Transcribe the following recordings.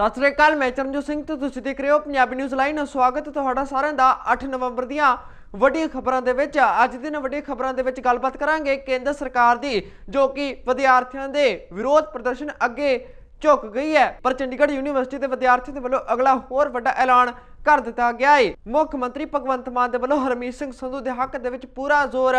ਸਤਿ ਸ੍ਰੀ ਅਕਾਲ, ਮੈਂ ਚਰਨਜੋਤ ਸਿੰਘ ਤੇ ਤੁਸੀਂ ਦੇਖ ਰਹੇ ਹੋ ਪੰਜਾਬੀ ਨਿਊਜ਼ ਲਾਈਨ ਸਵਾਗਤ ਤੁਹਾਡਾ ਸਾਰਿਆਂ ਦਾ 8 ਨਵੰਬਰ ਦੀਆਂ ਵੱਡੀਆਂ ਖਬਰਾਂ ਦੇ ਵਿੱਚ। ਅੱਜ ਦਿਨ ਵੱਡੀਆਂ ਖਬਰਾਂ ਦੇ ਵਿੱਚ ਗੱਲਬਾਤ ਕਰਾਂਗੇ ਕੇਂਦਰ ਸਰਕਾਰ ਦੀ, ਜੋ ਕਿ ਵਿਦਿਆਰਥੀਆਂ ਦੇ ਵਿਰੋਧ ਪ੍ਰਦਰਸ਼ਨ ਅੱਗੇ ਝੁਕ ਗਈ ਹੈ। ਪਰ ਚੰਡੀਗੜ੍ਹ ਯੂਨੀਵਰਸਿਟੀ ਦੇ ਵਿਦਿਆਰਥੀਆਂ ਦੇ ਵੱਲੋਂ ਅਗਲਾ ਹੋਰ ਵੱਡਾ ਐਲਾਨ ਕਰ ਦਿੱਤਾ ਗਿਆ ਹੈ। ਮੁੱਖ ਮੰਤਰੀ ਭਗਵੰਤ ਮਾਨ ਦੇ ਵੱਲੋਂ ਹਰਮੀਤ ਸਿੰਘ ਸੰਧੂ ਦੇ ਹੱਕ ਦੇ ਵਿੱਚ ਪੂਰਾ ਜ਼ੋਰ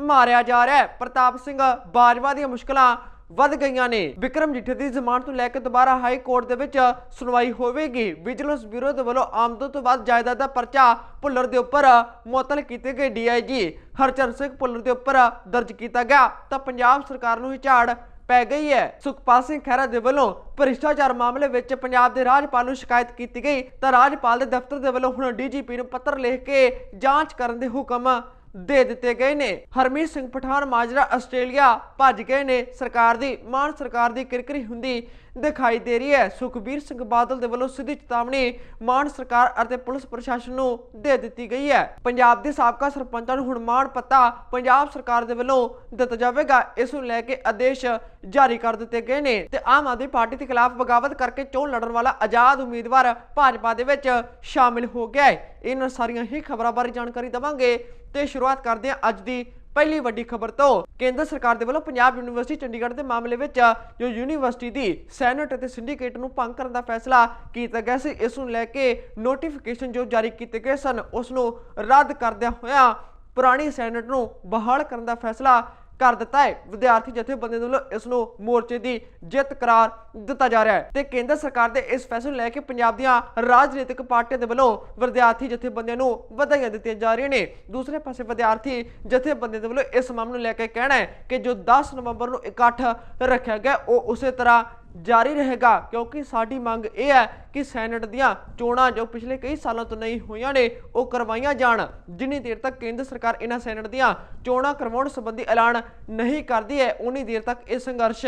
ਮਾਰਿਆ ਜਾ ਰਿਹਾ ਹੈ। ਪ੍ਰਤਾਪ ਸਿੰਘ ਬਾਜਵਾ ਦੀਆਂ ਮੁਸ਼ਕਲਾਂ ਵੱਧ ਗਈਆਂ ਨੇ। ਵਿਕਰਮ ਜਿੱਠੇ ਦੀ ਜ਼ਮਾਨਤ ਨੂੰ ਲੈ ਕੇ ਦੁਬਾਰਾ ਹਾਈ ਕੋਰਟ ਦੇ ਵਿੱਚ ਸੁਣਵਾਈ ਹੋਵੇਗੀ। ਵਿਜੀਲੈਂਸ ਬਿਊਰੋ ਦੇ ਵੱਲੋਂ ਆਮਦਨ ਤੋਂ ਬਾਅਦ ਜਾਇਦਾਦ ਦਾ ਪਰਚਾ ਭੁੱਲਰ ਦੇ ਉੱਪਰ ਮੁਅੱਤਲ ਕੀਤੇ ਗਏ ਡੀਆਈਜੀ। ਹਰਚਰਨ ਸਿੰਘ ਭੁੱਲਰ ਦੇ ਉੱਪਰ ਦਰਜ ਕੀਤਾ ਗਿਆ, ਤਾਂ ਪੰਜਾਬ ਸਰਕਾਰ ਨੂੰ ਹੀ ਝਾੜ ਪੈ ਗਈ ਹੈ। ਸੁਖਪਾਲ ਸਿੰਘ ਖਹਿਰਾ ਦੇ ਵੱਲੋਂ ਭ੍ਰਿਸ਼ਟਾਚਾਰ ਮਾਮਲੇ ਵਿੱਚ ਪੰਜਾਬ ਦੇ ਰਾਜਪਾਲ ਨੂੰ ਸ਼ਿਕਾਇਤ ਕੀਤੀ ਗਈ, ਤਾਂ ਰਾਜਪਾਲ ਦੇ ਦਫ਼ਤਰ ਦੇ ਵੱਲੋਂ ਹੁਣ ਡੀਜੀਪੀ ਨੂੰ ਪੱਤਰ ਲਿਖ ਕੇ ਜਾਂਚ ਕਰਨ ਦੇ ਹੁਕਮ ਦੇ ਦਿੱਤੇ ਗਏ ਨੇ। ਹਰਮੀਤ ਸਿੰਘ ਪਠਾਨ, ਮਾਜਰਾ ਆਸਟ੍ਰੇਲੀਆ ਭੱਜ ਗਏ ਨੇ। ਸਰਕਾਰ ਦੀ, ਮਾਨ ਸਰਕਾਰ ਦੀ ਕਿਰਕਰੀ ਹੁੰਦੀ ਦਿਖਾਈ ਦੇ ਰਹੀ ਹੈ। ਸੁਖਬੀਰ ਸਿੰਘ ਬਾਦਲ ਦੇ ਵੱਲੋਂ ਸਿੱਧੀ ਚੇਤਾਵਨੀ ਮਾਨ ਸਰਕਾਰ ਅਤੇ ਪੁਲਿਸ ਪ੍ਰਸ਼ਾਸਨ ਨੂੰ ਦੇ ਦਿੱਤੀ ਗਈ ਹੈ। ਪੰਜਾਬ ਦੇ ਸਾਬਕਾ ਸਰਪੰਚਾਂ ਨੂੰ ਹੁਣ ਮਾਣ ਪੱਤਾ ਪੰਜਾਬ ਸਰਕਾਰ ਦੇ ਵੱਲੋਂ ਦਿੱਤਾ ਜਾਵੇਗਾ। ਇਸ ਨੂੰ ਲੈ ਕੇ ਆਦੇਸ਼ ਜਾਰੀ ਕਰ ਦਿੱਤੇ ਗਏ ਨੇ ਤੇ ਆਮ ਆਦਮੀ ਪਾਰਟੀ ਦੇ ਖਿਲਾਫ ਬਗਾਵਤ ਕਰਕੇ ਚੋਣ ਲੜਨ ਵਾਲਾ ਆਜ਼ਾਦ ਉਮੀਦਵਾਰ ਭਾਜਪਾ ਦੇ ਵਿੱਚ ਸ਼ਾਮਿਲ ਹੋ ਗਿਆ ਹੈ। ਇਹਨਾਂ ਸਾਰੀਆਂ ਹੀ ਖਬਰਾਂ ਬਾਰੇ ਜਾਣਕਾਰੀ ਦਵਾਂਗੇ ਤੇ ਸ਼ੁਰੂਆਤ ਕਰਦੇ ਹਾਂ ਅੱਜ ਦੀ ਪਹਿਲੀ ਵੱਡੀ ਖਬਰ ਤੋਂ ਕੇਂਦਰ ਸਰਕਾਰ ਦੇ ਵੱਲੋਂ ਪੰਜਾਬ ਯੂਨੀਵਰਸਿਟੀ ਚੰਡੀਗੜ੍ਹ ਦੇ ਮਾਮਲੇ ਵਿੱਚ ਜੋ ਯੂਨੀਵਰਸਿਟੀ ਦੀ ਸੈਨੇਟ ਅਤੇ ਸਿੰਡੀਕੇਟ ਨੂੰ ਭੰਗ ਕਰਨ ਦਾ ਫੈਸਲਾ ਕੀਤਾ ਗਿਆ ਸੀ, ਇਸ ਨੂੰ ਲੈ ਕੇ ਨੋਟੀਫਿਕੇਸ਼ਨ ਜੋ ਜਾਰੀ ਕੀਤੇ ਗਏ ਸਨ, ਉਸ ਨੂੰ ਰੱਦ ਕਰਦਿਆਂ ਹੋਇਆਂ ਪੁਰਾਣੀ ਸੈਨੇਟ ਨੂੰ ਬਹਾਲ ਕਰਨ ਦਾ ਫੈਸਲਾ ਕਰ ਦਿੱਤਾ ਹੈ। ਵਿਦਿਆਰਥੀ ਜਥੇਬੰਦੀ ਵੱਲੋਂ ਇਸ ਨੂੰ ਮੋਰਚੇ ਦੀ ਜਿੱਤ ਕਰਾਰ ਦਿੱਤਾ ਜਾ ਰਿਹਾ ਹੈ ਤੇ ਕੇਂਦਰ ਸਰਕਾਰ ਦੇ ਇਸ ਫੈਸਲੇ ਨੂੰ ਲੈ ਕੇ ਪੰਜਾਬ ਦੀਆਂ ਰਾਜਨੀਤਿਕ ਪਾਰਟੀਆਂ ਦੇ ਵੱਲੋਂ ਵਿਦਿਆਰਥੀ ਜਥੇਬੰਦੀਆਂ ਨੂੰ ਵਧਾਈਆਂ ਦਿੱਤੀਆਂ ਜਾ ਰਹੀਆਂ ਨੇ। ਦੂਸਰੇ ਪਾਸੇ ਵਿਦਿਆਰਥੀ ਜਥੇਬੰਦੀਆਂ ਦੇ ਵੱਲੋਂ ਇਸ ਮਾਮਲੇ ਨੂੰ ਲੈ ਕੇ ਕਹਿਣਾ ਹੈ ਕਿ ਜੋ 10 ਨਵੰਬਰ ਨੂੰ ਇਕੱਠ ਰੱਖਿਆ ਗਿਆ, ਉਹ ਉਸੇ ਤਰ੍ਹਾਂ ਜਾਰੀ ਰਹੇਗਾ, ਕਿਉਂਕਿ ਸਾਡੀ ਮੰਗ ਇਹ ਹੈ ਕਿ ਸੈਨੇਟ ਦੀਆਂ ਚੋਣਾਂ ਜੋ ਪਿਛਲੇ ਕਈ ਸਾਲਾਂ ਤੋਂ ਨਹੀਂ ਹੋਈਆਂ ਨੇ, ਉਹ ਕਰਵਾਈਆਂ ਜਾਣ। ਜਿੰਨੀ ਦੇਰ ਤੱਕ ਕੇਂਦਰ ਸਰਕਾਰ ਇਹਨਾਂ ਸੈਨੇਟ ਦੀਆਂ ਚੋਣਾਂ ਕਰਵਾਉਣ ਸੰਬੰਧੀ ਐਲਾਨ ਨਹੀਂ ਕਰਦੀ ਹੈ, ਉਨੀ ਦੇਰ ਤੱਕ ਇਹ ਸੰਘਰਸ਼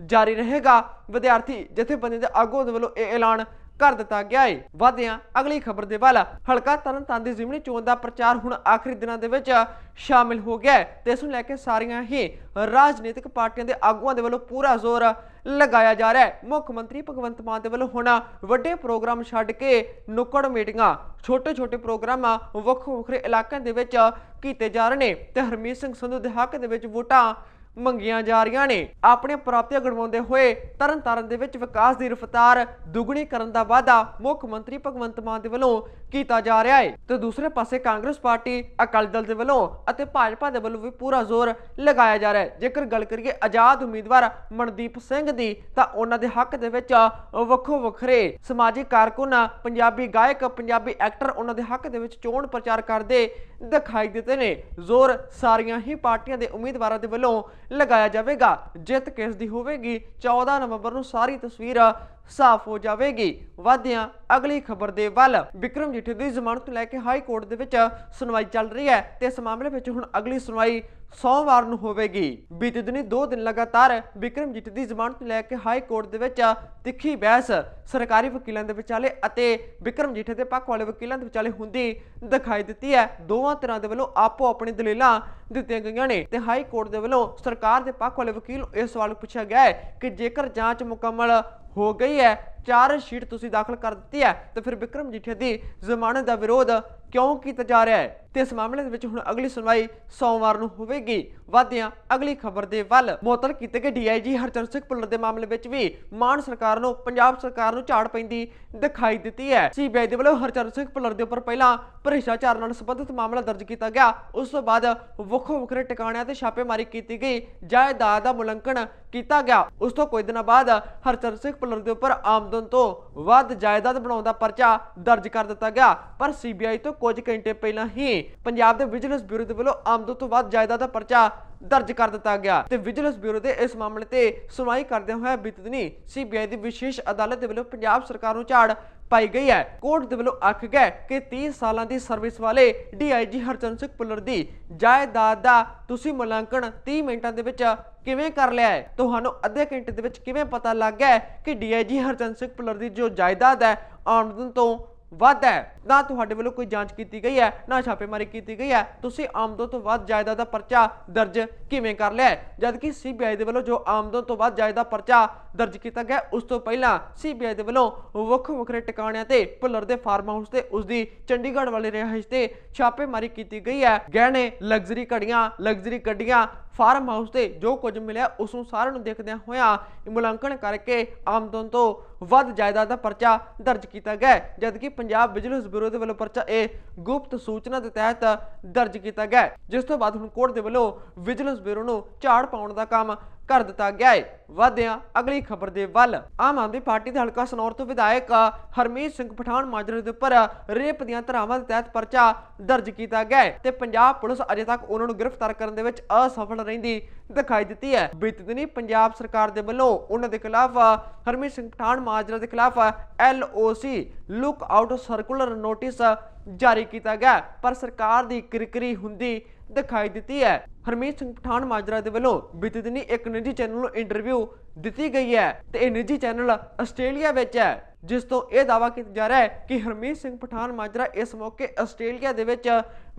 ਜਾਰੀ ਰਹੇਗਾ। ਵਿਦਿਆਰਥੀ, ਜਥੇਬੰਦੀ ਦੇ ਆਗੂਆਂ ਦੇ ਵੱਲੋਂ ਇਹ ਐਲਾਨ ਕਰ ਦਿੱਤਾ ਗਿਆ ਹੈ ਵਧਿਆਂ, ਅਗਲੀ ਖਬਰ ਦੇ ਵੱਲ ਹਲਕਾ ਤਰਨਤਾਰਨ ਦੀ ਜ਼ਿਮਨੀ ਚੋਣ ਦਾ ਪ੍ਰਚਾਰ ਹੁਣ ਆਖਰੀ ਦਿਨਾਂ ਦੇ ਵਿੱਚ ਸ਼ਾਮਿਲ ਹੋ ਗਿਆ ਤੇ ਇਸ ਨੂੰ ਲੈ ਕੇ ਸਾਰੀਆਂ ਹੀ ਰਾਜਨੀਤਿਕ ਪਾਰਟੀਆਂ ਦੇ ਆਗੂਆਂ ਦੇ ਵੱਲੋਂ ਪੂਰਾ ਜ਼ੋਰ ਲਗਾਇਆ ਜਾ ਰਿਹਾ ਹੈ ਮੁੱਖ ਮੰਤਰੀ ਭਗਵੰਤ ਮਾਨ ਦੇ ਵੱਲੋਂ ਹੁਣ ਵੱਡੇ ਪ੍ਰੋਗਰਾਮ ਛੱਡ ਕੇ ਨੁੱਕੜ ਮੀਟਿੰਗਾਂ, ਛੋਟੇ-ਛੋਟੇ ਪ੍ਰੋਗਰਾਮਾਂ ਵੱਖੋ ਵੱਖਰੇ ਇਲਾਕਿਆਂ ਦੇ ਵਿੱਚ ਕੀਤੇ ਜਾ ਰਹੇ ਨੇ ਤੇ ਹਰਮੀਤ ਸਿੰਘ ਸੰਧੂ ਦੇ ਹੱਕ ਦੇ ਵਿੱਚ ਵੋਟਾਂ ਮੰਗੀਆਂ ਜਾ ਰਹੀਆਂ ਨੇ। ਆਪਣੀਆਂ ਪ੍ਰਾਪਤੀਆਂ ਗੜਵਾਉਂਦੇ ਹੋਏ ਤਰਨਤਾਰਨ ਦੇ ਵਿੱਚ ਵਿਕਾਸ ਦੀ ਰਫ਼ਤਾਰ ਦੁੱਗਣੀ ਕਰਨ ਦਾ ਵਾਅਦਾ ਮੁੱਖ ਮੰਤਰੀ ਭਗਵੰਤ ਮਾਨ ਦੇ ਵੱਲੋਂ ਕੀਤਾ ਜਾ ਰਿਹਾ ਹੈ। ਤੇ ਦੂਸਰੇ ਪਾਸੇ ਕਾਂਗਰਸ ਪਾਰਟੀ, ਅਕਾਲੀ ਦਲ ਦੇ ਵੱਲੋਂ ਅਤੇ ਭਾਜਪਾ ਦੇ ਵੱਲੋਂ ਵੀ ਪੂਰਾ ਜ਼ੋਰ ਲਗਾਇਆ ਜਾ ਰਿਹਾ ਹੈ। ਜੇਕਰ ਗੱਲ ਕਰੀਏ ਆਜ਼ਾਦ ਉਮੀਦਵਾਰ ਮਨਦੀਪ ਸਿੰਘ ਦੀ, ਤਾਂ ਉਹਨਾਂ ਦੇ ਹੱਕ ਦੇ ਵਿੱਚ ਵੱਖੋ ਵੱਖਰੇ ਸਮਾਜਿਕ ਕਾਰਕੁਨ, ਪੰਜਾਬੀ ਗਾਇਕ, ਪੰਜਾਬੀ ਐਕਟਰ ਉਹਨਾਂ ਦੇ ਹੱਕ ਦੇ ਵਿੱਚ ਚੋਣ ਪ੍ਰਚਾਰ ਕਰਦੇ ਦਿਖਾਈ ਦਿੱਤੇ ਨੇ। ਜ਼ੋਰ ਸਾਰੀਆਂ ਹੀ ਪਾਰਟੀਆਂ ਦੇ ਉਮੀਦਵਾਰਾਂ ਦੇ ਵੱਲੋਂ ਲਗਾਇਆ ਜਾਵੇਗਾ। ਜਿੱਤ ਕਿਸ ਦੀ ਹੋਵੇਗੀ? 14 ਨਵੰਬਰ ਨੂੰ ਸਾਰੀ ਤਸਵੀਰ ਸਾਫ਼ ਹੋ ਜਾਵੇਗੀ। ਵਾਧਿਆਂ, ਅਗਲੀ ਖਬਰ ਦੇ ਵੱਲ। ਵਿਕਰਮ ਜਿੱਠੇ ਦੀ ਜ਼ਮਾਨਤ ਨੂੰ ਲੈ ਕੇ ਹਾਈ ਕੋਰਟ ਦੇ ਵਿੱਚ ਸੁਣਵਾਈ ਚੱਲ ਰਹੀ ਹੈ ਤੇ ਇਸ ਮਾਮਲੇ ਵਿੱਚ ਹੁਣ ਅਗਲੀ ਸੁਣਵਾਈ ਸੋਮਵਾਰ ਨੂੰ ਹੋਵੇਗੀ। ਬੀਤੇ ਦਿਨੀ 2 ਦਿਨ ਲਗਾਤਾਰ ਵਿਕਰਮ ਦੀ ਜ਼ਮਾਨਤ ਲੈ ਕੇ ਹਾਈ ਕੋਰਟ ਦੇ ਵਿੱਚ ਤਿੱਖੀ ਬਹਿਸ ਸਰਕਾਰੀ ਵਕੀਲਾਂ ਦੇ ਵਿਚਾਲੇ ਅਤੇ ਵਿਕਰਮ ਜਿੱਠੇ ਦੇ ਪੱਖ ਵਾਲੇ ਵਕੀਲਾਂ ਦੇ ਵਿਚਾਲੇ ਹੁੰਦੀ ਦਿਖਾਈ ਦਿੱਤੀ ਹੈ। ਦੋਵਾਂ ਤਰ੍ਹਾਂ ਦੇ ਵੱਲੋਂ ਆਪੋ ਆਪਣੀ ਦਲੀਲਾਂ ਦਿੱਤੀਆਂ ਗਈਆਂ ਨੇ ਤੇ ਹਾਈ ਕੋਰਟ ਦੇ ਵੱਲੋਂ ਸਰਕਾਰ ਦੇ ਪੱਖ ਵਾਲੇ ਵਕੀਲ ਨੂੰ ਇਹ ਸਵਾਲ ਪੁੱਛਿਆ ਗਿਆ ਹੈ ਕਿ ਜੇਕਰ ਜਾਂਚ ਮੁਕੰਮਲ ਹੋ ਗਈ ਹੈ ਚਾਰ ਸ਼ੀਟ ਤੁਸੀਂ ਦਾਖਲ ਕਰ ਦਿੱਤੀ ਹੈ, ਤੇ ਫਿਰ ਵਿਕਰਮ ਜੀਠੇ ਦੀ ਜ਼ਮਾਨਤ ਦਾ ਵਿਰੋਧ ਕਿਉਂ ਕੀਤਾ ਜਾ ਰਿਹਾ ਹੈ? ਤੇ ਇਸ ਮਾਮਲੇ ਦੇ ਵਿੱਚ ਹੁਣ ਅਗਲੀ ਸੁਣਵਾਈ ਸੋਮਵਾਰ ਨੂੰ ਹੋਵੇਗੀ। ਵਾਧਿਆਂ, ਅਗਲੀ ਖਬਰ ਦੇ ਵੱਲ ਮੁਅੱਤਲ ਕੀਤੇ ਗਏ ਡੀਆਈਜੀ ਹਰਚਰਨ ਸਿੰਘ ਭੁੱਲਰ ਦੇ ਮਾਮਲੇ ਵਿੱਚ ਵੀ ਮਾਨ ਸਰਕਾਰ ਨੂੰ, ਪੰਜਾਬ ਸਰਕਾਰ ਨੂੰ ਝਾੜ ਪੈਂਦੀ ਦਿਖਾਈ ਦਿੱਤੀ ਹੈ। ਸੀਬੀਆਈ ਦੇ ਵੱਲੋਂ ਹਰਚਰਨ ਸਿੰਘ ਭੁੱਲਰ ਦੇ ਉੱਪਰ ਪਹਿਲਾਂ ਭ੍ਰਿਸ਼ਟਾਚਾਰ ਨਾਲ ਸੰਬੰਧਿਤ ਮਾਮਲਾ ਦਰਜ ਕੀਤਾ ਗਿਆ। ਉਸ ਤੋਂ ਬਾਅਦ ਵੱਖੋ ਵੱਖਰੇ ਟਿਕਾਣਿਆਂ ਤੇ ਛਾਪੇਮਾਰੀ ਕੀਤੀ ਗਈ। ਜਾਇਦਾਦ ਦਾ ਮੁਲੰਕਣ ਕੀਤਾ ਗਿਆ। ਉਸ ਤੋਂ ਕੁਝ ਦਿਨਾਂ ਬਾਅਦ ਹਰਚਰਨ ਸਿੰਘ ਭੁੱਲਰ ਦੇ ਉੱਪਰ ਆਮਦਨ ਤੋਂ ਵੱਧ ਜਾਇਦਾਦ ਬਣਾਉਣ ਦਾ ਪਰਚਾ ਦਰਜ ਕਰ ਦਿੱਤਾ ਗਿਆ। ਪਰ ਸੀਬੀਆਈ ਤੋਂ ਕੁਝ ਘੰਟੇ ਪਹਿਲਾਂ ਹੀ ਪੰਜਾਬ ਦੇ ਵਿਜੀਲੈਂਸ ਬਿਊਰੋ ਦੇ ਵੱਲੋਂ ਆਮਦਨ ਤੋਂ ਵੱਧ ਜਾਇਦਾਦ ਦਾ ਪਰਚਾ ਦਰਜ ਕਰ ਦਿੱਤਾ ਗਿਆ ਤੇ ਵਿਜੀਲੈਂਸ ਬਿਊਰੋ ਦੇ ਇਸ ਮਾਮਲੇ ਤੇ ਸੁਣਵਾਈ ਕਰਦਿਆਂ ਹੋਇਆ ਬੀਤੇ ਦਿਨੀ ਸੀਬੀਆਈ ਦੀ ਵਿਸ਼ੇਸ਼ ਅਦਾਲਤ ਦੇ ਵੱਲੋਂ ਪੰਜਾਬ ਸਰਕਾਰ ਨੂੰ ਝਾੜ ਪਾਈ ਗਈ ਹੈ। ਕੋਰਟ ਦੇ ਵੱਲੋਂ ਆਖ ਗਿਆ ਕਿ 30 ਸਾਲਾਂ ਦੀ ਸਰਵਿਸ ਵਾਲੇ ਡੀਆਈਜੀ ਹਰਚੰਦ ਸਿੰਘ ਪੁੱਲਰ ਦੀ ਜਾਇਦਾਦ ਦਾ ਤੁਸੀਂ ਮੁਲਾਂਕਣ 30 ਮਿੰਟਾਂ ਦੇ ਵਿੱਚ ਕਿਵੇਂ ਕਰ ਲਿਆ ਹੈ? ਤੁਹਾਨੂੰ ਅੱਧੇ ਘੰਟੇ ਦੇ ਵਿੱਚ ਕਿਵੇਂ ਪਤਾ ਲੱਗ ਗਿਆ ਹੈ ਕਿ ਡੀਆਈਜੀ ਹਰਚੰਦ ਸਿੰਘ ਪੁੱਲਰ ਦੀ ਜੋ ਜਾਇਦਾਦ ਹੈ ਆਮਦਨ ਤੋਂ ਵੱਧ ਹੈ? ਨਾ ਤੁਹਾਡੇ ਵੱਲੋਂ ਕੋਈ ਜਾਂਚ ਕੀਤੀ ਗਈ ਹੈ, ਨਾ ਛਾਪੇਮਾਰੀ ਕੀਤੀ ਗਈ ਹੈ, ਤੁਸੀਂ ਆਮਦਨ ਤੋਂ ਵੱਧ ਜਾਇਦਾਦ ਦਾ ਪਰਚਾ ਦਰਜ ਕਿਵੇਂ ਕਰ ਲਿਆ ਹੈ? ਜਦਕਿ ਸੀਬੀਆਈ ਦੇ ਵੱਲੋਂ ਜੋ ਆਮਦਨ ਤੋਂ ਵੱਧ ਜਾਇਦਾਦ ਪਰਚਾ ਦਰਜ ਕੀਤਾ ਗਿਆ, ਉਸ ਤੋਂ ਪਹਿਲਾਂ ਸੀਬੀਆਈ ਦੇ ਵੱਲੋਂ ਵੱਖੋ ਵੱਖਰੇ ਟਿਕਾਣਿਆਂ ਤੇ ਭੁੱਲਰ ਦੇ ਫਾਰਮ ਹਾਊਸ ਤੇ ਉਸ ਦੀ ਚੰਡੀਗੜ੍ਹ ਵਾਲੇ ਰਿਹਾਇਸ਼ ਤੇ ਛਾਪੇਮਾਰੀ ਕੀਤੀ ਗਈ ਹੈ ਗਹਿਣੇ, ਲਗਜ਼ਰੀ ਘੜੀਆਂ, ਲਗਜ਼ਰੀ ਗੱਡੀਆਂ, ਫਾਰਮ ਹਾਊਸ ਤੇ ਜੋ ਕੁਝ ਮਿਲਿਆ, ਉਸ ਨੂੰ ਸਾਰਿਆਂ ਨੂੰ ਦੇਖਦਿਆਂ ਹੋਇਆਂ ਮੁਲਾਂਕਣ ਕਰਕੇ ਆਮਦਨ ਤੋਂ ਵੱਧ ਜਾਇਦਾਦ ਦਾ ਪਰਚਾ ਦਰਜ ਕੀਤਾ ਗਿਆ ਜਦਕਿ ਪੰਜਾਬ ਵਿਜੀਲੈਂਸ ਬਿਊਰੋ ਦੇ ਵੱਲੋਂ ਪਰਚਾ ਇਹ ਗੁਪਤ ਸੂਚਨਾ ਦੇ ਤਹਿਤ ਦਰਜ ਕੀਤਾ ਗਿਆ ਜਿਸ ਤੋਂ ਬਾਅਦ ਹੁਣ ਕੋਰਟ ਦੇ ਵੱਲੋਂ ਵਿਜੀਲੈਂਸ ਬਿਊਰੋ ਨੂੰ ਝਾੜ ਪਾਉਣ ਦਾ ਕੰਮ ਕਰ ਦਿੱਤਾ ਗਿਆ ਹੈ ਵਧਿਆਂ, ਅਗਲੀ ਖਬਰ ਦੇ ਵੱਲ। ਆਮ ਆਦਮੀ ਪਾਰਟੀ ਦੇ ਹਲਕਾ ਸਨੌਰ ਤੋਂ ਵਿਧਾਇਕ ਹਰਮੀਤ ਸਿੰਘ ਪਠਾਨ ਮਾਜਰੇ ਦੇ ਉੱਪਰ ਰੇਪ ਦੀਆਂ ਧਾਰਾਵਾਂ ਦੇ ਤਹਿਤ ਪਰਚਾ ਦਰਜ ਕੀਤਾ ਗਿਆ ਹੈ ਤੇ ਪੰਜਾਬ ਪੁਲਿਸ ਅਜੇ ਤੱਕ ਉਹਨਾਂ ਨੂੰ ਗ੍ਰਿਫਤਾਰ ਕਰਨ ਦੇ ਵਿੱਚ ਅਸਫਲ ਰਹਿੰਦੀ ਦਿਖਾਈ ਦਿੱਤੀ ਹੈ ਬੀਤੇ ਦਿਨੀ ਪੰਜਾਬ ਸਰਕਾਰ ਦੇ ਵੱਲੋਂ ਉਹਨਾਂ ਦੇ ਖਿਲਾਫ ਹਰਮੀਤ ਸਿੰਘ ਪਠਾਨ ਮਾਜਰਾ ਦੇ ਖਿਲਾਫ LOC look out circular notice ਜਾਰੀ ਕੀਤਾ ਗਿਆ। ਪਰ ਸਰਕਾਰ ਦੀ ਕਿਰਕਰੀ ਹੁੰਦੀ ਦਿਖਾਈ ਦਿੱਤੀ ਹੈ। ਹਰਮੀਤ ਸਿੰਘ ਪਠਾਨ ਮਾਜਰਾ ਦੇ ਵੱਲੋਂ ਬੀਤੇ ਦਿਨੀ ਇੱਕ ਨਿੱਜੀ ਚੈਨਲ ਨੂੰ ਇੰਟਰਵਿਊ ਦਿੱਤੀ ਗਈ ਹੈ ਤੇ ਇਹ ਨਿੱਜੀ ਚੈਨਲ ਆਸਟ੍ਰੇਲੀਆ ਵਿੱਚ ਹੈ, ਜਿਸ ਤੋਂ ਇਹ ਦਾਅਵਾ ਕੀਤਾ ਜਾ ਰਿਹਾ ਹੈ ਕਿ ਹਰਮੀਤ ਸਿੰਘ ਪਠਾਨ ਮਾਜਰਾ ਇਸ ਮੌਕੇ ਆਸਟ੍ਰੇਲੀਆ ਦੇ ਵਿੱਚ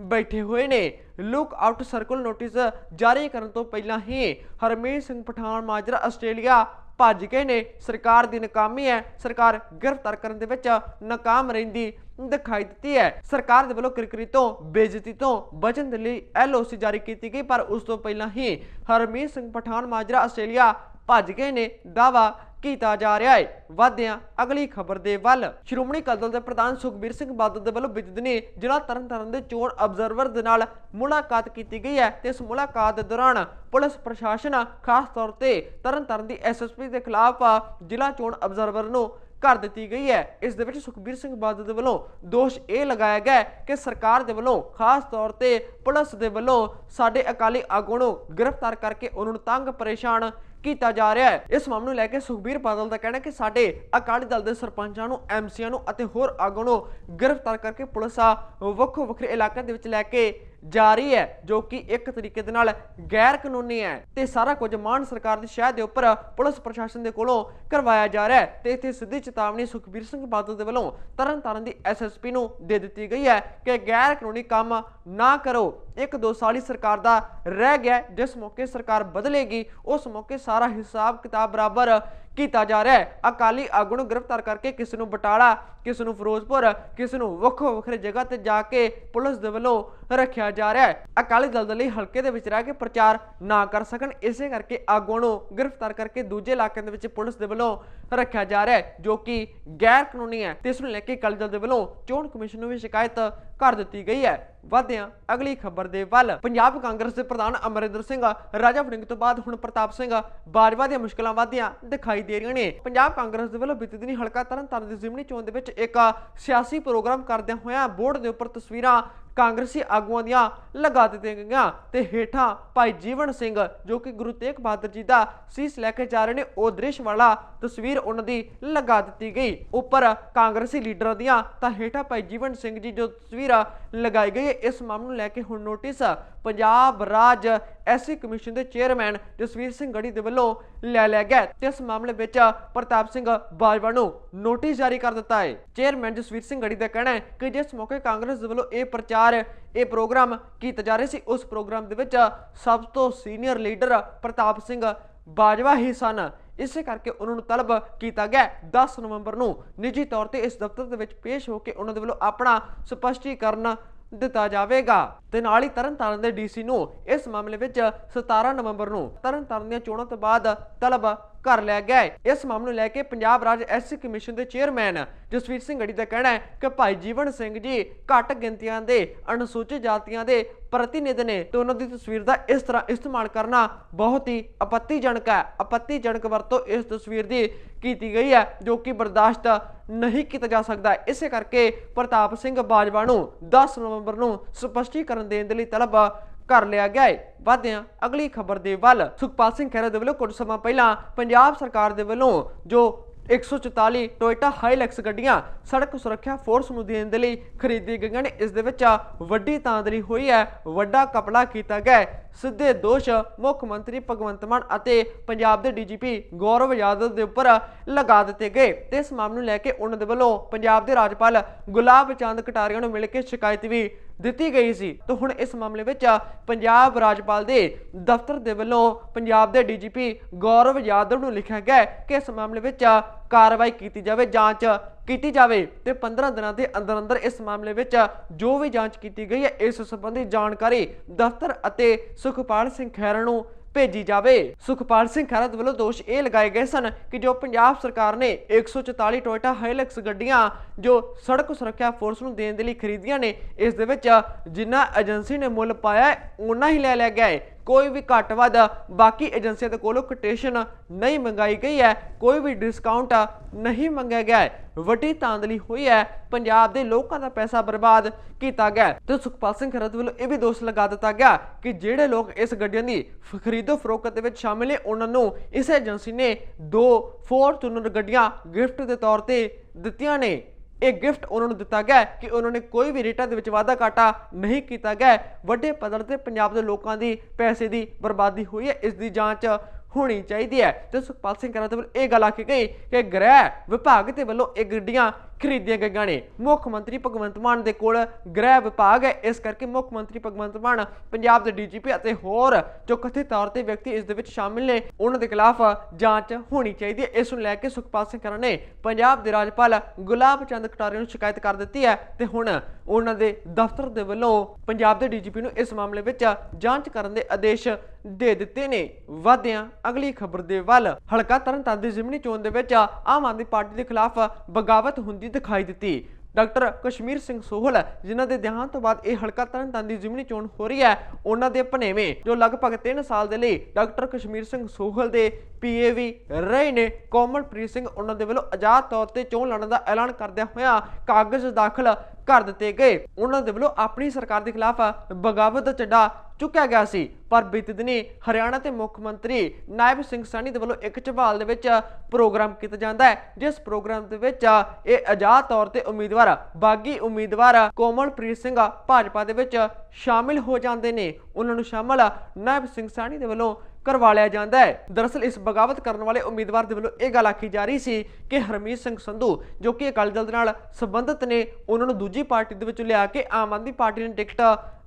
ਬੈਠੇ ਹੋਏ ਨੇ। ਲੁੱਕ ਆਊਟ ਸਰਕਲ ਨੋਟਿਸ ਜਾਰੀ ਕਰਨ ਤੋਂ ਪਹਿਲਾਂ ਹੀ ਹਰਮੀਤ ਸਿੰਘ ਪਠਾਨ ਮਾਜਰਾ ਆਸਟ੍ਰੇਲੀਆ ਭੱਜ ਗਏ ਨੇ। ਸਰਕਾਰ ਦੀ ਨਾਕਾਮੀ ਹੈ। ਸਰਕਾਰ ਗ੍ਰਿਫਤਾਰ ਕਰਨ ਦੇ ਵਿੱਚ ਨਾਕਾਮ ਰਹਿੰਦੀ ਦਿਖਾਈ ਦਿੱਤੀ ਹੈ। ਸਰਕਾਰ ਦੇ ਵੱਲੋਂ ਕਿਰਕਰੀ ਤੋਂ, ਬੇਇੱਜ਼ਤੀ ਤੋਂ ਬਚਣ ਦੇ ਲਈ ਐਲਓਸੀ ਜਾਰੀ ਕੀਤੀ ਗਈ, ਪਰ ਉਸ ਤੋਂ ਪਹਿਲਾਂ ਹੀ ਹਰਮੀਤ ਸਿੰਘ ਪਠਾਨ, ਮਾਜਰਾ ਆਸਟ੍ਰੇਲੀਆ ਭੱਜ ਗਏ ਨੇ। ਦਾਵਾ ਕੀਤਾ ਜਾ ਰਿਹਾ ਹੈ। ਵਾਧਿਆਂ ਅਗਲੀ ਖਬਰ ਦੇ ਵੱਲ। ਸ਼੍ਰੋਮਣੀ ਅਕਾਲੀ ਦਲ ਦੇ ਪ੍ਰਧਾਨ ਸੁਖਬੀਰ ਸਿੰਘ ਬਾਦਲ ਦੇ ਵੱਲੋਂ ਬਿਜਦਨੀ ਜ਼ਿਲ੍ਹਾ ਤਰਨਤਾਰਨ ਦੇ ਚੋਣ ਅਬਜ਼ਰਵਰ ਦੇ ਨਾਲ ਮੁਲਾਕਾਤ ਕੀਤੀ ਗਈ ਹੈ ਤੇ ਇਸ ਮੁਲਾਕਾਤ ਦੇ ਦੌਰਾਨ ਪੁਲਿਸ ਪ੍ਰਸ਼ਾਸਨ, ਖਾਸ ਤੌਰ ਤੇ ਤਰਨਤਾਰਨ ਦੀ ਐਸਐਸਪੀ ਦੇ ਖਿਲਾਫ ਜ਼ਿਲ੍ਹਾ ਚੋਣ ਅਬਜ਼ਰਵਰ ਨੂੰ ਕਰ ਦਿੱਤੀ ਗਈ ਹੈ। ਇਸ ਦੇ ਵਿੱਚ ਸੁਖਬੀਰ ਸਿੰਘ ਬਾਦਲ ਦੇ ਵੱਲੋਂ ਦੋਸ਼ ਇਹ ਲਗਾਇਆ ਗਿਆ ਕਿ ਸਰਕਾਰ ਦੇ ਵੱਲੋਂ, ਖਾਸ ਤੌਰ ਤੇ ਪੁਲਿਸ ਦੇ ਵੱਲੋਂ ਸਾਡੇ ਅਕਾਲੀ ਆਗੂ ਨੂੰ ਗ੍ਰਿਫਤਾਰ ਕਰਕੇ ਉਹਨਾਂ ਨੂੰ ਤੰਗ, ਪਰੇਸ਼ਾਨ ਕੀਤਾ ਜਾ ਰਿਹਾ ਹੈ। ਇਸ ਮਾਮਲੇ ਨੂੰ ਲੈ ਕੇ ਸੁਖਬੀਰ ਬਾਦਲ ਦਾ ਕਹਿਣਾ ਕਿ ਸਾਡੇ ਅਕਾਲੀ ਦਲ ਦੇ ਸਰਪੰਚਾਂ ਨੂੰ ਐਮਸੀਆਂ ਨੂੰ ਅਤੇ ਹੋਰ ਆਗੂ ਨੂੰ ਗ੍ਰਿਫਤਾਰ ਕਰਕੇ ਪੁਲਿਸ ਆ ਵੱਖੋ ਵੱਖਰੇ ਇਲਾਕਿਆਂ ਦੇ ਵਿੱਚ ਲੈ ਕੇ ਜਾ ਹੈ, ਜੋ ਕਿ ਇੱਕ ਤਰੀਕੇ ਦੇ ਨਾਲ ਗੈਰ ਕਾਨੂੰਨੀ ਹੈ। ਤੇ ਸਾਰਾ ਕੁਝ ਮਾਨ ਸਰਕਾਰ ਦੀ ਸ਼ਹਿ ਦੇ ਉੱਪਰ ਪੁਲਿਸ ਪ੍ਰਸ਼ਾਸਨ ਦੇ ਕੋਲੋਂ ਕਰਵਾਇਆ ਜਾ ਰਿਹਾ ਹੈ। ਤੇ ਇੱਥੇ ਸਿੱਧੀ ਚੇਤਾਵਨੀ ਸੁਖਬੀਰ ਸਿੰਘ ਬਾਦਲ ਦੇ ਵੱਲੋਂ ਤਰਨਤਾਰਨ ਦੀ ਐਸਐਸਪੀ ਨੂੰ ਦੇ ਦਿੱਤੀ ਗਈ ਹੈ ਕਿ ਗੈਰ ਕਾਨੂੰਨੀ ਕੰਮ ਨਾ ਕਰੋ। ਇੱਕ ਦੋ ਸਾਲ ਹੀ ਸਰਕਾਰ ਦਾ ਰਹਿ ਗਿਆ ਜਿਸ ਮੌਕੇ ਸਰਕਾਰ ਬਦਲੇਗੀ, ਉਸ ਮੌਕੇ ਸਾਰਾ ਹਿਸਾਬ ਕਿਤਾਬ ਬਰਾਬਰ ਕੀਤਾ ਜਾ ਰਿਹਾ ਹੈ। ਅਕਾਲੀ ਆਗੂ ਨੂੰ ਗ੍ਰਿਫਤਾਰ ਕਰਕੇ ਕਿਸੇ ਨੂੰ ਬਟਾਲਾ, ਕਿਸੇ ਨੂੰ ਫਿਰੋਜ਼ਪੁਰ, ਕਿਸੇ ਨੂੰ ਵੱਖੋ ਵੱਖਰੇ ਜਗ੍ਹਾ ਤੇ ਜਾ ਕੇ ਪੁਲਿਸ ਦੇ ਵੱਲੋਂ ਰੱਖਿਆ ਜਾ ਰਿਹਾ ਹੈ। ਅਕਾਲੀ ਦਲ ਦੇ ਲਈ ਹਲਕੇ ਦੇ ਵਿੱਚ ਰਹਿ ਕੇ ਪ੍ਰਚਾਰ ਨਾ ਕਰ ਸਕਣ, ਇਸੇ ਕਰਕੇ ਆਗੂਆਂ ਨੂੰ ਗ੍ਰਿਫਤਾਰ ਕਰਕੇ ਦੂਜੇ ਇਲਾਕਿਆਂ ਦੇ ਵਿੱਚ ਪੁਲਿਸ ਦੇ ਵੱਲੋਂ ਰੱਖਿਆ ਜਾ ਰਿਹਾ ਹੈ, ਜੋ ਕਿ ਗੈਰ ਕਾਨੂੰਨੀ ਹੈ। ਤੇ ਇਸ ਨੂੰ ਲੈ ਕੇ ਅਕਾਲੀ ਦਲ ਦੇ ਵੱਲੋਂ ਚੋਣ ਕਮਿਸ਼ਨ ਨੂੰ ਵੀ ਸ਼ਿਕਾਇਤ ਕਰ ਦਿੱਤੀ ਗਈ ਹੈ। ਵਧਿਆਂ ਅਗਲੀ ਖਬਰ ਦੇ ਵੱਲ। ਪੰਜਾਬ ਕਾਂਗਰਸ ਦੇ ਪ੍ਰਧਾਨ ਅਮਰਿੰਦਰ ਸਿੰਘ, ਰਾਜਾ ਵੜਿੰਗ ਤੋਂ ਬਾਅਦ ਹੁਣ ਪ੍ਰਤਾਪ ਸਿੰਘ, ਬਾਜਵਾ ਦੀਆਂ ਮੁਸ਼ਕਲਾਂ ਵਧਦੀਆਂ ਦਿਖਾਈ ਦੇ ਰਹੀਆਂ ਨੇ। ਪੰਜਾਬ ਕਾਂਗਰਸ ਦੇ ਵੱਲੋਂ ਬੀਤੇ ਦਿਨੀ ਹਲਕਾ ਤਰਨਤਾਰਨ ਦੀ ਜ਼ਿਮਨੀ ਚੋਣ ਦੇ ਵਿੱਚ ਇੱਕ ਸਿਆਸੀ ਪ੍ਰੋਗਰਾਮ ਕਰਦਿਆਂ ਹੋਇਆਂ ਬੋਰਡ ਦੇ ਉੱਪਰ ਤਸਵੀਰਾਂ ਕਾਂਗਰਸੀ ਆਗੂਆਂ ਦੀਆਂ ਲਗਾ ਦਿੱਤੀਆਂ ਗਈਆਂ ਤੇ ਹੇਠਾਂ ਭਾਈ ਜੀਵਨ ਸਿੰਘ, ਜੋ ਕਿ ਗੁਰੂ ਤੇਗ ਬਹਾਦਰ ਜੀ ਦਾ ਸੀਸ ਲੈ ਕੇ ਜਾ ਰਹੇ ਨੇ, ਉਹ ਦ੍ਰਿਸ਼ ਵਾਲਾ ਤਸਵੀਰ ਉਹਨਾਂ ਦੀ ਲਗਾ ਦਿੱਤੀ ਗਈ। ਉੱਪਰ ਕਾਂਗਰਸੀ ਲੀਡਰਾਂ ਦੀਆਂ ਤਾਂ ਹੇਠਾਂ ਭਾਈ ਜੀਵਨ ਸਿੰਘ ਜੀ ਜੋ ਤਸਵੀਰ ਲਗਾਈ ਗਈ ਹੈ। ਇਸ ਮਾਮਲੇ ਨੂੰ ਲੈ ਕੇ ਹੁਣ ਨੋਟਿਸ ਪੰਜਾਬ ਰਾਜ ਐਸਸੀ ਕਮਿਸ਼ਨ ਦੇ ਚੇਅਰਮੈਨ ਜਸਵੀਰ ਸਿੰਘ ਗੜੀ ਦੇ ਵੱਲੋਂ ਲੈ ਲਿਆ ਗਿਆ ਤੇ ਇਸ ਮਾਮਲੇ ਵਿੱਚ ਪ੍ਰਤਾਪ ਸਿੰਘ ਬਾਜਵਾ ਨੂੰ ਨੋਟਿਸ ਜਾਰੀ ਕਰ ਦਿੱਤਾ ਹੈ। ਚੇਅਰਮੈਨ ਜਸਵੀਰ ਸਿੰਘ ਗੜੀ ਦਾ ਕਹਿਣਾ ਹੈ ਕਿ ਜਿਸ ਮੌਕੇ ਕਾਂਗਰਸ ਦੇ ਵੱਲੋਂ ਇਹ ਪ੍ਰਚਾਰ, ਇਹ ਪ੍ਰੋਗਰਾਮ ਕੀਤਾ ਜਾ ਰਿਹਾ ਸੀ, ਉਸ ਪ੍ਰੋਗਰਾਮ ਦੇ ਵਿੱਚ ਸਭ ਤੋਂ ਸੀਨੀਅਰ ਲੀਡਰ ਪ੍ਰਤਾਪ ਸਿੰਘ ਬਾਜਵਾ ਹੀ ਸਨ। ਇਸੇ ਕਰਕੇ ਉਹਨਾਂ ਨੂੰ ਤਲਬ ਕੀਤਾ ਗਿਆ ਹੈ। 10 ਨਵੰਬਰ ਨੂੰ ਨਿੱਜੀ ਤੌਰ ਤੇ ਇਸ ਦਫ਼ਤਰ ਦੇ ਵਿੱਚ ਪੇਸ਼ ਹੋ ਕੇ ਉਹਨਾਂ ਦੇ ਵੱਲੋਂ ਆਪਣਾ ਸਪਸ਼ਟੀਕਰਨ ਦਿੱਤਾ ਜਾਵੇਗਾ ਤੇ ਨਾਲ ਹੀ ਤਰਨਤਾਰਨ ਦੇ ਡੀਸੀ ਨੂੰ ਇਸ ਮਾਮਲੇ ਵਿੱਚ 17 ਨਵੰਬਰ ਨੂੰ ਤਰਨਤਾਰਨ ਦੀਆਂ ਚੋਣਾਂ ਤੋਂ ਬਾਅਦ ਤਲਬ ਘਰ ਲਿਆ ਗਿਆ ਹੈ। ਇਸ ਮਾਮਲੇ ਨੂੰ ਲੈ ਕੇ ਪੰਜਾਬ ਰਾਜ ਐਸਸੀ ਕਮਿਸ਼ਨ ਦੇ ਚੇਅਰਮੈਨ ਜਸਵੀਰ ਸਿੰਘ ਗੜੀ ਦਾ ਕਹਿਣਾ ਹੈ ਕਿ ਭਾਈ ਜੀਵਨ ਸਿੰਘ ਜੀ ਘੱਟ ਗਿਣਤੀਆਂ ਦੇ ਅਨੁਸੂਚਿਤ ਜਾਤੀਆਂ ਦੇ ਪ੍ਰਤੀਨਿਧ ਨੇ। ਤੇ ਉਹਨਾਂ ਦੀ ਤਸਵੀਰ ਦਾ ਇਸ ਤਰ੍ਹਾਂ ਇਸਤੇਮਾਲ ਕਰਨਾ ਬਹੁਤ ਹੀ ਆਪੱਤੀਜਨਕ ਹੈ। ਆਪੱਤੀਜਨਕ ਵਰਤੋਂ ਇਸ ਤਸਵੀਰ ਦੀ ਕੀਤੀ ਗਈ ਹੈ, ਜੋ ਕਿ ਬਰਦਾਸ਼ਤ ਨਹੀਂ ਕੀਤਾ ਜਾ ਸਕਦਾ। ਇਸੇ ਕਰਕੇ ਪ੍ਰਤਾਪ ਸਿੰਘ ਬਾਜਵਾ ਨੂੰ 10 ਨਵੰਬਰ ਨੂੰ ਸਪਸ਼ਟੀਕਰਨ ਦੇਣ ਦੇ ਲਈ ਤਲਬ ਕਰ ਲਿਆ ਗਿਆ ਹੈ ਵਧਿਆਂ, ਅਗਲੀ ਖਬਰ ਦੇ ਵੱਲ ਸੁਖਪਾਲ ਸਿੰਘ ਖਹਿਰਾ ਦੇ ਵੱਲੋਂ ਕੁਝ ਸਮਾਂ ਪਹਿਲਾਂ ਪੰਜਾਬ ਸਰਕਾਰ ਦੇ ਵੱਲੋਂ ਜੋ 144 ਟੋਇਟਾ ਹਾਈਲੈਕਸ ਗੱਡੀਆਂ ਸੜਕ ਸੁਰੱਖਿਆ ਫੋਰਸ ਨੂੰ ਦੇਣ ਦੇ ਲਈ ਖਰੀਦੀ ਗਈਆਂ ਨੇ, ਇਸ ਦੇ ਵਿੱਚ ਵੱਡੀ ਤਾਂਦਰੀ ਹੋਈ ਹੈ, ਵੱਡਾ ਕਪੜਾ ਕੀਤਾ ਗਿਆ ਹੈ। ਸਿੱਧੇ ਦੋਸ਼ ਮੁੱਖ ਮੰਤਰੀ ਭਗਵੰਤ ਮਾਨ ਅਤੇ ਪੰਜਾਬ ਦੇ ਡੀਜੀਪੀ ਗੌਰਵ ਯਾਦਵ ਦੇ ਉੱਪਰ ਲਗਾ ਦਿੱਤੇ ਗਏ ਤੇ ਇਸ ਮਾਮਲੇ ਨੂੰ ਲੈ ਕੇ ਉਹਨਾਂ ਦੇ ਵੱਲੋਂ ਪੰਜਾਬ ਦੇ ਰਾਜਪਾਲ ਗੁਲਾਬ ਚੰਦ ਕਟਾਰੀਆ ਨੂੰ ਮਿਲ ਕੇ ਸ਼ਿਕਾਇਤ ਵੀ ਦਿੱਤੀ ਗਈ ਸੀ। ਤਾਂ ਹੁਣ ਇਸ ਮਾਮਲੇ ਵਿੱਚ ਪੰਜਾਬ ਰਾਜਪਾਲ ਦੇ ਦਫ਼ਤਰ ਦੇ ਵੱਲੋਂ ਪੰਜਾਬ ਦੇ ਡੀਜੀਪੀ ਗੌਰਵ ਯਾਦਵ ਨੂੰ ਲਿਖਿਆ ਗਿਆ ਕਿ ਇਸ ਮਾਮਲੇ ਵਿੱਚ ਕਾਰਵਾਈ ਕੀਤੀ ਜਾਵੇ, ਜਾਂਚ ਕੀਤੀ ਜਾਵੇ ਤੇ 15 ਦਿਨਾਂ ਦੇ ਅੰਦਰ ਅੰਦਰ ਇਸ ਮਾਮਲੇ ਵਿੱਚ ਜੋ ਵੀ ਜਾਂਚ ਕੀਤੀ ਗਈ ਹੈ, ਇਸ ਸੰਬੰਧੀ ਜਾਣਕਾਰੀ ਦਫ਼ਤਰ ਅਤੇ ਸੁਖਪਾਲ ਸਿੰਘ ਖਹਿਰਾ ਨੂੰ ਭੇਜੀ ਜਾਵੇ। ਸੁਖਪਾਲ ਸਿੰਘ ਖਹਿਰਾ ਵੱਲੋਂ ਦੋਸ਼ ਇਹ ਲਗਾਏ ਗਏ ਸਨ ਕਿ ਜੋ ਪੰਜਾਬ ਸਰਕਾਰ ਨੇ 144 ਟੋਇਟਾ ਹਾਈਲੈਕਸ ਗੱਡੀਆਂ ਜੋ ਸੜਕ ਸੁਰੱਖਿਆ ਫੋਰਸ ਨੂੰ ਦੇਣ ਦੇ ਲਈ ਖਰੀਦੀਆਂ ਨੇ, ਇਸ ਦੇ ਵਿੱਚ ਜਿੰਨਾ ਏਜੰਸੀ ਨੇ ਮੁੱਲ ਪਾਇਆ ਉਹਨਾਂ ਹੀ ਲੈ ਲਿਆ ਗਿਆ ਹੈ। ਕੋਈ ਵੀ ਘੱਟ ਵੱਧ, ਬਾਕੀ ਏਜੰਸੀਆਂ ਦੇ ਕੋਲੋਂ ਕੋਟੇਸ਼ਨ ਨਹੀਂ ਮੰਗਾਈ ਗਈ ਹੈ, ਕੋਈ ਵੀ ਡਿਸਕਾਊਂਟ ਨਹੀਂ ਮੰਗਿਆ ਗਿਆ ਹੈ ਵੱਡੀ ਤਾਂਦਲੀ ਹੋਈ ਹੈ, ਪੰਜਾਬ ਦੇ ਲੋਕਾਂ ਦਾ ਪੈਸਾ ਬਰਬਾਦ ਕੀਤਾ ਗਿਆ ਹੈ। ਤੇ ਸੁਖਪਾਲ ਸਿੰਘ ਖਰਤ ਵੱਲੋਂ ਇਹ ਵੀ ਦੋਸ਼ ਲਗਾ ਦਿੱਤਾ ਗਿਆ ਕਿ ਜਿਹੜੇ ਲੋਕ ਇਸ ਗੱਡੀਆਂ ਦੀ ਫ- ਖਰੀਦੋ ਫਰੋਖਤ ਦੇ ਵਿੱਚ ਸ਼ਾਮਿਲ ਨੇ, ਉਹਨਾਂ ਨੂੰ ਇਸ ਏਜੰਸੀ ਨੇ ਦੋ ਫੋਰਚੂਨਰ ਗੱਡੀਆਂ ਗਿਫਟ ਦੇ ਤੌਰ ਤੇ ਦਿੱਤੀਆਂ ਨੇ ਇਹ ਗਿਫਟ ਉਹਨਾਂ ਨੂੰ ਦਿੱਤਾ ਗਿਆ ਕਿ ਉਹਨਾਂ ਨੇ ਕੋਈ ਵੀ ਰੇਟਾਂ ਦੇ ਵਿੱਚ ਵਾਧਾ ਘਾਟਾ ਨਹੀਂ ਕੀਤਾ ਗਿਆ ਵੱਡੇ ਪੱਧਰ ਤੇ ਪੰਜਾਬ ਦੇ ਲੋਕਾਂ ਦੀ ਪੈਸੇ ਦੀ ਬਰਬਾਦੀ ਹੋਈ ਹੈ, ਇਸ ਦੀ ਜਾਂਚ ਹੋਣੀ ਚਾਹੀਦੀ ਹੈ। ਤੇ ਸੁਖਪਾਲ ਸਿੰਘ ਖਹਿਰਾ ਦੇ ਵੱਲੋਂ ਇਹ ਗੱਲ ਆਖੀ ਗਈ ਕਿ ਗ੍ਰਹਿ ਵਿਭਾਗ ਦੇ ਵੱਲੋਂ ਇਹ ਗੱਡੀਆਂ ਖਰੀਦੀਆਂ ਗਈਆਂ ਨੇ ਮੁੱਖ ਮੰਤਰੀ ਭਗਵੰਤ ਮਾਨ ਦੇ ਕੋਲ ਗ੍ਰਹਿ ਵਿਭਾਗ ਹੈ। ਇਸ ਕਰਕੇ ਮੁੱਖ ਮੰਤਰੀ ਭਗਵੰਤ ਮਾਨ ਪੰਜਾਬ ਦੇ ਡੀਜੀਪੀ ਅਤੇ ਹੋਰ ਜੋ ਕਥਿਤ ਤੌਰ ਤੇ ਵਿਅਕਤੀ ਇਸ ਦੇ ਵਿੱਚ ਸ਼ਾਮਿਲ ਨੇ, ਉਹਨਾਂ ਦੇ ਖਿਲਾਫ ਜਾਂਚ ਹੋਣੀ ਚਾਹੀਦੀ ਹੈ। ਇਸ ਨੂੰ ਲੈ ਕੇ ਸੁਖਪਾਲ ਸਿੰਘ ਖਹਿਰਾ ਨੇ ਪੰਜਾਬ ਦੇ ਰਾਜਪਾਲ ਗੁਲਾਬ ਚੰਦ ਕਟਾਰੀਆ ਨੂੰ ਸ਼ਿਕਾਇਤ ਕਰ ਦਿੱਤੀ ਹੈ ਤੇ ਹੁਣ ਉਹਨਾਂ ਦੇ ਦਫ਼ਤਰ ਦੇ ਵੱਲੋਂ ਪੰਜਾਬ ਦੇ ਡੀਜੀਪੀ ਨੂੰ ਇਸ ਮਾਮਲੇ ਵਿੱਚ ਜਾਂਚ ਕਰਨ ਦੇ ਆਦੇਸ਼ ਦੇ ਦਿੱਤੇ ਨੇ। ਵਾਦਿਆਂ ਅਗਲੀ ਖਬਰ ਦੇ ਵੱਲ। ਹਲਕਾ ਤਰਨਤਾਰਨ ਦੀ ਜ਼ਿਮਨੀ ਚੋਣ ਦੇ ਵਿੱਚ ਆਮ ਆਦਮੀ ਪਾਰਟੀ ਦੇ ਖਿਲਾਫ ਬਗਾਵਤ ਹੁੰਦੀ ਦਿਖਾਈ ਦਿੱਤੀ। ਡਾਕਟਰ ਕਸ਼ਮੀਰ ਸਿੰਘ ਸੋਹਲ, ਜਿਨ੍ਹਾਂ ਦੇ ਦੇਹਾਂਤ ਤੋਂ ਬਾਅਦ ਇਹ ਹਲਕਾ ਤਰਨਤਾਰਨ ਦੀ ਜ਼ਿਮਨੀ ਚੋਣ ਹੋ ਰਹੀ ਹੈ, ਉਹਨਾਂ ਦੇ ਭਣੇਵੇਂ, ਜੋ ਲਗਭਗ 3 ਸਾਲ ਦੇ ਲਈ ਡਾਕਟਰ ਕਸ਼ਮੀਰ ਸਿੰਘ ਸੋਹਲ ਦੇ ਪੀਏਵੀ ਰਹੇ ਨੇ। ਕੋਮਲਪ੍ਰੀਤ ਸਿੰਘ ਉਹਨਾਂ ਦੇ ਵੱਲੋਂ ਆਜ਼ਾਦ ਤੌਰ ਤੇ ਚੋਣ ਲੜਨ ਦਾ ਐਲਾਨ ਕਰਦਿਆਂ ਹੋਇਆਂ ਕਾਗਜ਼ ਦਾਖਲ ਕਰ ਦਿੱਤੇ ਗਏ। ਉਹਨਾਂ ਦੇ ਵੱਲੋਂ ਆਪਣੀ ਸਰਕਾਰ ਦੇ ਖਿਲਾਫ ਬਗਾਵਤ ਦਾ ਚੱਡਾ ਚੁੱਕਿਆ ਗਿਆ ਸੀ। ਪਰ ਬੀਤੇ ਦਿਨੀ ਹਰਿਆਣਾ ਦੇ ਮੁੱਖ ਮੰਤਰੀ ਨਾਇਬ ਸਿੰਘ ਸੈਣੀ ਦੇ ਵੱਲੋਂ ਇੱਕ ਝਵਾਲ ਦੇ ਵਿੱਚ ਪ੍ਰੋਗਰਾਮ ਕੀਤਾ ਜਾਂਦਾ ਹੈ। ਜਿਸ ਪ੍ਰੋਗਰਾਮ ਦੇ ਵਿੱਚ ਇਹ ਆਜ਼ਾਦ ਤੌਰ ਤੇ ਉਮੀਦਵਾਰ, ਬਾਗੀ ਉਮੀਦਵਾਰ ਕੋਮਲਪ੍ਰੀਤ ਸਿੰਘ ਭਾਜਪਾ ਦੇ ਵਿੱਚ ਸ਼ਾਮਿਲ ਹੋ ਜਾਂਦੇ ਨੇ। ਉਹਨਾਂ ਨੂੰ ਸ਼ਾਮਲ ਨਾਇਬ ਸਿੰਘ ਸੈਣੀ ਦੇ ਵੱਲੋਂ ਕਰਵਾ ਲਿਆ ਜਾਂਦਾ ਹੈ। ਦਰਅਸਲ ਇਸ ਬਗਾਵਤ ਕਰਨ ਵਾਲੇ ਉਮੀਦਵਾਰ ਦੇ ਵੱਲੋਂ ਇਹ ਗੱਲ ਆਖੀ ਜਾ ਰਹੀ ਸੀ ਕਿ ਹਰਮੀਤ ਸਿੰਘ ਸੰਧੂ, ਜੋ ਕਿ ਅਕਾਲੀ ਦਲ ਦੇ ਨਾਲ ਸੰਬੰਧਿਤ ਨੇ, ਉਹਨਾਂ ਨੂੰ ਦੂਜੀ ਪਾਰਟੀ ਦੇ ਵਿੱਚ ਲਿਆ ਕੇ ਆਮ ਆਦਮੀ ਪਾਰਟੀ ਨੇ ਟਿਕਟ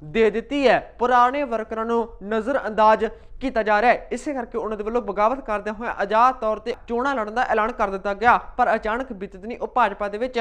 ਦੇ ਦਿੱਤੀ ਹੈ। ਪੁਰਾਣੇ ਵਰਕਰਾਂ ਨੂੰ ਨਜ਼ਰ ਅੰਦਾਜ਼ ਕੀਤਾ ਜਾ ਰਿਹਾ ਹੈ। ਇਸੇ ਕਰਕੇ ਉਹਨਾਂ ਦੇ ਵੱਲੋਂ ਬਗਾਵਤ ਕਰਦਿਆਂ ਹੋਇਆ ਆਜ਼ਾਦ ਤੌਰ ਤੇ ਚੋਣਾਂ ਲੜਨ ਦਾ ਐਲਾਨ ਕਰ ਦਿੱਤਾ ਗਿਆ। ਪਰ ਅਚਾਨਕ ਬੀਤੇ ਦਿਨੀ ਉਹ ਭਾਜਪਾ ਦੇ ਵਿੱਚ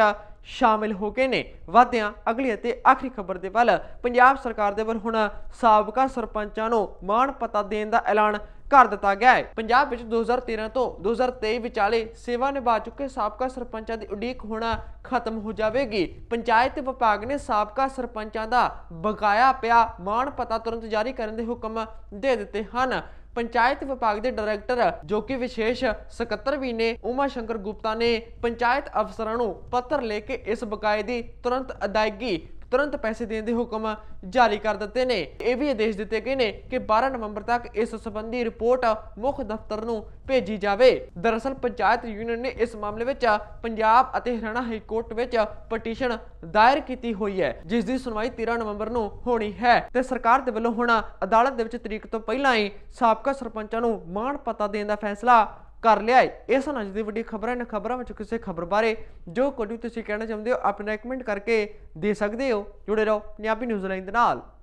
ਸ਼ਾਮਿਲ ਹੋ ਗਏ ਨੇ। ਵਾਦਿਆਂ ਅਗਲੀ ਅਤੇ ਆਖਰੀ ਖਬਰ ਦੇ ਵੱਲ ਪੰਜਾਬ ਸਰਕਾਰ ਦੇ ਵੱਲ ਹੁਣ ਸਾਬਕਾ ਸਰਪੰਚਾਂ ਨੂੰ ਮਾਣ ਪਤਾ ਦੇਣ ਦਾ ਐਲਾਨ ਕਰ ਦਿੱਤਾ ਗਿਆ ਹੈ। ਪੰਜਾਬ ਵਿੱਚ 2013 ਤੋਂ 2023 ਵਿਚਾਲੇ ਸੇਵਾ ਨਿਭਾ ਚੁੱਕੇ ਸਾਬਕਾ ਸਰਪੰਚਾਂ ਦੀ ਉਡੀਕ ਹੋਣਾ ਖਤਮ ਹੋ ਜਾਵੇਗੀ। ਪੰਚਾਇਤ ਵਿਭਾਗ ਨੇ ਸਾਬਕਾ ਸਰਪੰਚਾਂ ਦਾ ਬਕਾਇਆ ਪਿਆ ਮਾਣ ਪਤਾ ਤੁਰੰਤ ਜਾਰੀ ਕਰਨ ਦੇ ਹੁਕਮ ਦੇ ਦਿੱਤੇ ਹਨ। ਪੰਚਾਇਤ ਵਿਭਾਗ ਦੇ ਡਾਇਰੈਕਟਰ, ਜੋ ਕਿ ਵਿਸ਼ੇਸ਼ ਸਕੱਤਰ ਵੀ ਨੇ, ਉਮਾ ਸ਼ੰਕਰ ਗੁਪਤਾ ਨੇ ਪੰਚਾਇਤ ਅਫਸਰਾਂ ਨੂੰ ਪੱਤਰ ਲੈ ਕੇ ਇਸ ਬਕਾਏ ਦੀ ਤੁਰੰਤ ਅਦਾਇਗੀ ਤੁਰੰਤ ਪੈਸੇ ਦੇਣ ਦੇ ਹੁਕਮ ਜਾਰੀ ਕਰ ਦਿੱਤੇ ਨੇ। ਇਹ ਵੀ ਆਦੇਸ਼ ਦਿੱਤੇ ਗਏ ਨੇ ਕਿ 12 ਨਵੰਬਰ ਤੱਕ ਇਸ ਸੰਬੰਧੀ ਰਿਪੋਰਟ ਮੁੱਖ ਦਫ਼ਤਰ ਨੂੰ ਭੇਜੀ ਜਾਵੇ। ਦਰਅਸਲ ਪੰਚਾਇਤ ਯੂਨੀਅਨ ਨੇ ਇਸ ਮਾਮਲੇ ਵਿੱਚ ਪੰਜਾਬ ਅਤੇ ਹਰਿਆਣਾ ਹਾਈ ਕੋਰਟ ਵਿੱਚ ਪਟੀਸ਼ਨ ਦਾਇਰ ਕੀਤੀ ਹੋਈ ਹੈ, ਜਿਸ ਦੀ ਸੁਣਵਾਈ 13 ਨਵੰਬਰ ਨੂੰ ਹੋਣੀ ਹੈ ਤੇ ਸਰਕਾਰ ਦੇ ਵੱਲੋਂ ਹੁਣ ਅਦਾਲਤ ਦੇ ਵਿੱਚ ਤਰੀਕ ਤੋਂ ਪਹਿਲਾਂ ਹੀ ਸਾਬਕਾ ਸਰਪੰਚਾਂ ਨੂੰ ਮਾਣ ਪਤਾ ਦੇਣ ਦਾ ਫੈਸਲਾ ਕਰ ਲਿਆਏ ਹੈ। ਇਹ ਸਨ ਅੱਜ ਦੀ ਵੱਡੀ ਖਬਰਾਂ। ਇਹਨਾਂ ਖਬਰਾਂ ਵਿੱਚ ਕਿਸੇ ਖਬਰ ਬਾਰੇ ਜੋ ਕੋਈ ਤੁਸੀਂ ਕਹਿਣਾ ਚਾਹੁੰਦੇ ਹੋ ਆਪਣਾ ਕਮੈਂਟ ਕਰਕੇ ਦੇ ਸਕਦੇ ਹੋ। ਜੁੜੇ ਰਹੋ ਪੰਜਾਬੀ ਨਿਊਜ਼ ਲਾਈਨ ਦੇ ਨਾਲ।